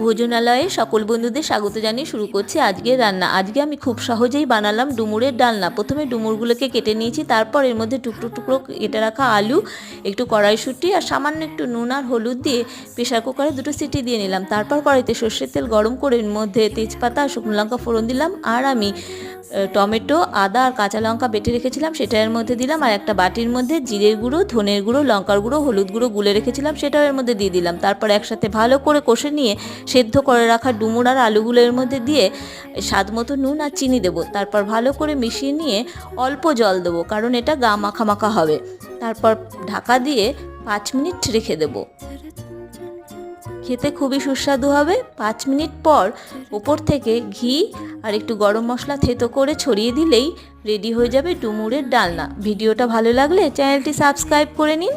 ভোজনালয়ে সকল বন্ধুদের স্বাগত জানিয়ে শুরু করছি আজকের রান্না। আজকে আমি খুব সহজেই বানালাম ডুমুরের ডালনা। প্রথমে ডুমুরগুলোকে কেটে নিয়েছি, তারপর এর মধ্যে টুকরো টুকরো কেটে রাখা আলু, একটু কড়াইশুঁটি আর সামান্য একটু নুন আর হলুদ দিয়ে প্রেশার কুকারে দুটো সিটি দিয়ে নিলাম। তারপর কড়াইতে সর্ষের তেল গরম করে এর মধ্যে তেজপাতা শুকনো লঙ্কা ফোড়ন দিলাম আর আমি টমেটো, আদা আর কাঁচা লঙ্কা বেটে রেখেছিলাম। সেটা এর মধ্যে দিলাম আর একটা বাটির মধ্যে জিরের গুঁড়ো, ধনের গুঁড়ো, লঙ্কার গুঁড়ো, হলুদ গুঁড়ো গুলে রেখেছিলাম, সেটাও এর মধ্যে দিয়ে দিলাম। তারপর একসাথে ভালো করে কষে নিয়ে সেদ্ধ করে রাখা ডুমুর আর আলুগুলো এর মধ্যে দিয়ে স্বাদ মতো নুন আর চিনি দেবো। তারপর ভালো করে মিশিয়ে নিয়ে অল্প জল দেবো, কারণ এটা গা মাখা মাখা হবে। তারপর ঢাকা দিয়ে পাঁচ মিনিট রেখে দেবো। খেতে খুবই সুস্বাদু হবে। পাঁচ মিনিট পর ওপর থেকে ঘি আর একটু গরম মশলা থেতো করে ছড়িয়ে দিলেই রেডি হয়ে যাবে ডুমুরের ডালনা। ভিডিওটা ভালো লাগলে চ্যানেলটি সাবস্ক্রাইব করে নিন।